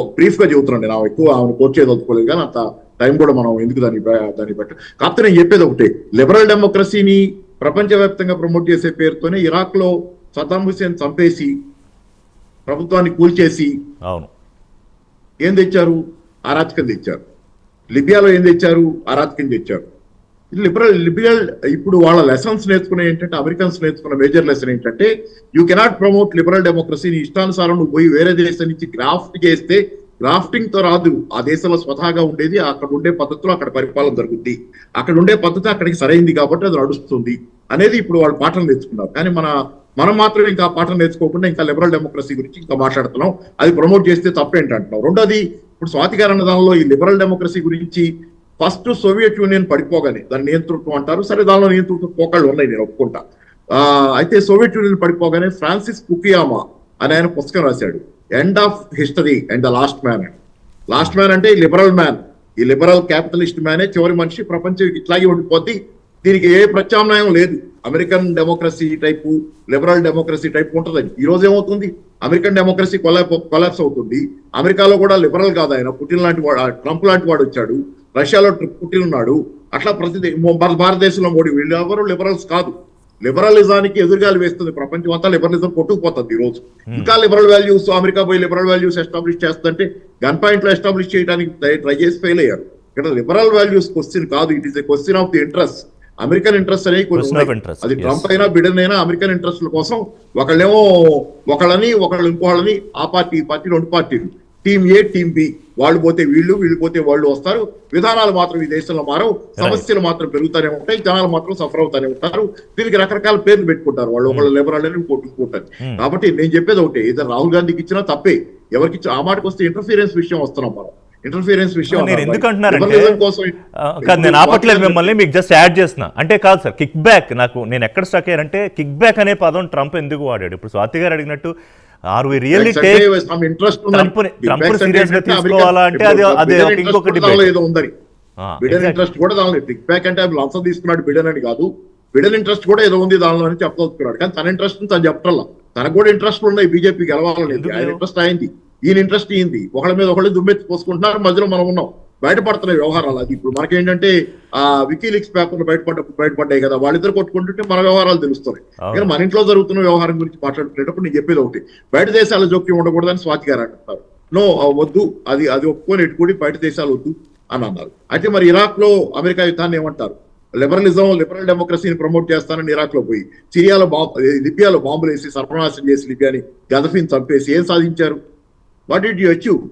బ్రీఫ్గా చెబుతున్నాను నేను. ఎక్కువ ఆమెను కోట్ చేయదలుచుకోలేదు కానీ అంత టైం కూడా మనం ఎందుకు దాన్ని దాన్ని బట్టి కాకపోతే నేను చెప్పేది ఒకటే. లిబరల్ డెమోక్రసీని ప్రపంచవ్యాప్తంగా ప్రమోట్ చేసే పేరుతోనే ఇరాక్లో సద్దాం హుసేన్ చంపేసి ప్రభుత్వాన్ని కూల్చేసి అవును. ఏం తెచ్చారు? అరాచకం తెచ్చారు. లిబియాలో ఏం తెచ్చారు? అరాచకం తెచ్చారు. లిబరల్ లిబియల్ ఇప్పుడు వాళ్ళ లెసన్స్ నేర్చుకునే ఏంటంటే అమెరికన్స్ నేర్చుకున్న మేజర్ లెసన్ ఏంటంటే you cannot promote liberal democracy నీ ఇష్టానుసారం నువ్వు పోయి వేరే దేశం నుంచి గ్రాఫ్ట్ చేస్తే గ్రాఫ్టింగ్తో రాదు. ఆ దేశంలో స్వతహాగా ఉండేది అక్కడ ఉండే పద్ధతిలో అక్కడ పరిపాలన జరుగుద్ది. అక్కడ ఉండే పద్ధతి అక్కడికి సరైంది కాబట్టి అది నడుస్తుంది. అనేది ఇప్పుడు వాళ్ళు పాఠం నేర్చుకున్నారు. కానీ మన మనం మాత్రం ఇంకా పాటలు పాఠం నేర్చుకోకుండా ఇంకా లిబరల్ డెమోక్రసీ గురించి ఇంకా మాట్లాడుతున్నాం. అది ప్రమోట్ చేస్తే తప్పేంటి అంటున్నాం రెండోది ఇప్పుడు స్వాతికారణ దానిలో ఈ లిబరల్ డెమోక్రసీ గురించి ఫస్ట్ సోవియట్ యూనియన్ పడిపోగానే దాని నియంతృత్వం అంటారు. సరే దానిలో నియంతృత్వ పోకళ్ళు ఉన్నాయి నేను ఒప్పుకుంటా. అయితే సోవియట్ యూనియన్ పడిపోగానే ఫ్రాన్సిస్ కుకియామా అని ఆయన పుస్తకం రాశాడు. End of history and the last man last man అంటే లిబరల్ మ్యాన్ ఈ లిబరల్ క్యాపిటలిస్ట్ మ్యానే చివరి మనిషి ప్రపంచం ఇట్లాగే ఉండిపోద్ది. దీనికి ఏ ప్రత్యామ్నాయం లేదు. American democracy type liberal democracy type ఉంటుందని ఈ రోజు ఏమవుతుంది? అమెరికన్ డెమోక్రసీ కొలాప్స్ అవుతుంది. అమెరికాలో కూడా లిబరల్ కాదు ఆయన. పుటిన్ లాంటి వాడు ట్రంప్ లాంటి వాడు వచ్చాడు. రష్యాలో ట్రి- పుటిన్ ఉన్నాడు అట్లా ప్రతి భారతదేశంలో మోడీ వీళ్ళు ఎవరు లిబరల్స్ కాదు. లిబరలిజానికి ఎదురుగాలి వేస్తుంది ప్రపంచం అంతా లిబరలిజం కొట్టుకుపోతుంది ఈ రోజు. ఇంకా లిబరల్ వాల్యూస్ అమెరికా పోయి లిబరల్ వాల్యూస్ ఎస్టాబ్లిష్ చేస్తుంటే గన్ పాయింట్లో ఎస్టాబ్లిష్ చేయడానికి ట్రై చేసి ఫెయిల్ అయ్యారు. ఇక్కడ లిబరల్ వాల్యూస్ క్వశ్చన్ కాదు. It is a question of the interest American interest అనేవి కొన్ని అది. ట్రంప్ అయినా బిడెన్ అయినా అమెరికన్ ఇంట్రెస్ట్ల కోసం ఒకళ్ళేమో ఒకళ్ళని ఒకళ్ళు ఇంకోళ్ళని ఆ పార్టీ ఈ పార్టీ రెండు పార్టీలు. టీం ఏ టీం బి వాళ్ళు పోతే వీళ్ళు వీళ్ళు పోతే వాళ్ళు వస్తారు. విధానాలు మాత్రం ఈ దేశంలో మారవు. సమస్యలు మాత్రం పెరుగుతూనే ఉంటాయి. జనాలు మాత్రం సఫర్ అవుతూనే ఉంటారు. దీనికి రకరకాల పేర్లు పెట్టుకుంటారు. వాళ్ళు ఒకళ్ళు లిబరల్ అని ఇంకోటి ఇంకోటి కాబట్టి నేను చెప్పేది ఒకటి ఇద్దరు రాహుల్ గాంధీకి ఇచ్చినా తప్పే. ఎవరికి ఆ మాటకు వస్తే ఇంటర్ఫీరెన్స్ విషయం వస్తున్నాం మనం. ఇంటర్ఫీరెన్స్ విషయం నేను. ఎందుకు కాదు నేను ఆపట్లేదు మిమ్మల్ని మీకు జస్ట్ యాడ్ చేస్తున్నా. అంటే కాదు సార్ కిక్ బ్యాక్ నాకు నేను ఎక్కడ స్టక్ అయ్యారంటే కిక్ బ్యాక్ అనే పదం ట్రంప్ ఎందుకు వాడాడు? ఇప్పుడు స్వాతి గారు అడిగినట్టు ఆర్ వి రియల్లీ టేక్ ట్రంప్ని Macs అంటే serious గా తీసుకోవాలా అంటే అది- అది ఇంకొక ఏదో ఉందని. బిడెన్. ఇంట్రెస్ట్ కూడా దానిలో బిగ్ బ్యాక్ అంటే అవి లంచం తీసుకున్నాడు బిడెన్ అని కాదు. బిడెన్ ఇంట్రెస్ట్ కూడా ఏదో ఉంది దానిలో అని చెప్పదలుచుకున్నాడు. కానీ తన ఇంట్రెస్ట్ తను చెప్పటల్లా తనకు కూడా ఇంట్రెస్ట్ ఉన్నాయి. బీజేపీ గెలవాలని. ఎందుకు? ఆయన? ఇంట్రెస్ట్ అయింది. ఈయన ఇంట్రెస్ట్ అయింది ఒకళ్ళ మీద ఒకళ్ళు దుమ్మెత్తి పోసుకుంటున్నారు. మధ్యలో మనం ఉన్నాం. బయటపడుతున్నాయి వ్యవహారాలు అది. ఇప్పుడు మనకేంటంటే ఆ వికీలిక్స్ పేపర్లు బయటపడ్డప్పుడు బయటపడ్డాయి కదా వాళ్ళిద్దరు కొట్టుకుంటుంటే మన వ్యవహారాలు తెలుస్తున్నాయి. కానీ మన ఇంట్లో జరుగుతున్న వ్యవహారం గురించి మాట్లాడుకునేటప్పుడు నేను చెప్పేది ఒకటి బయట దేశాల జోక్యం ఉండకూడదని స్వాతి గారు అంటున్నారు. నో వద్దు అది అది ఒప్పుకొని ఎట్టుకుని బయట దేశాలు వద్దు అని అన్నారు. అయితే మరి ఇరాక్లో అమెరికా యుద్ధాన్ని ఏమంటారు? లిబరలిజం లిబరల్ డెమోక్రసీని ప్రమోట్ చేస్తానని ఇరాక్లో పోయి సిరియాలో బాంబు లిబియాలో బాంబులు వేసి సర్వనాశం చేసి లిబియాని గదఫీని చంపేసి ఏం సాధించారు? What did you achieve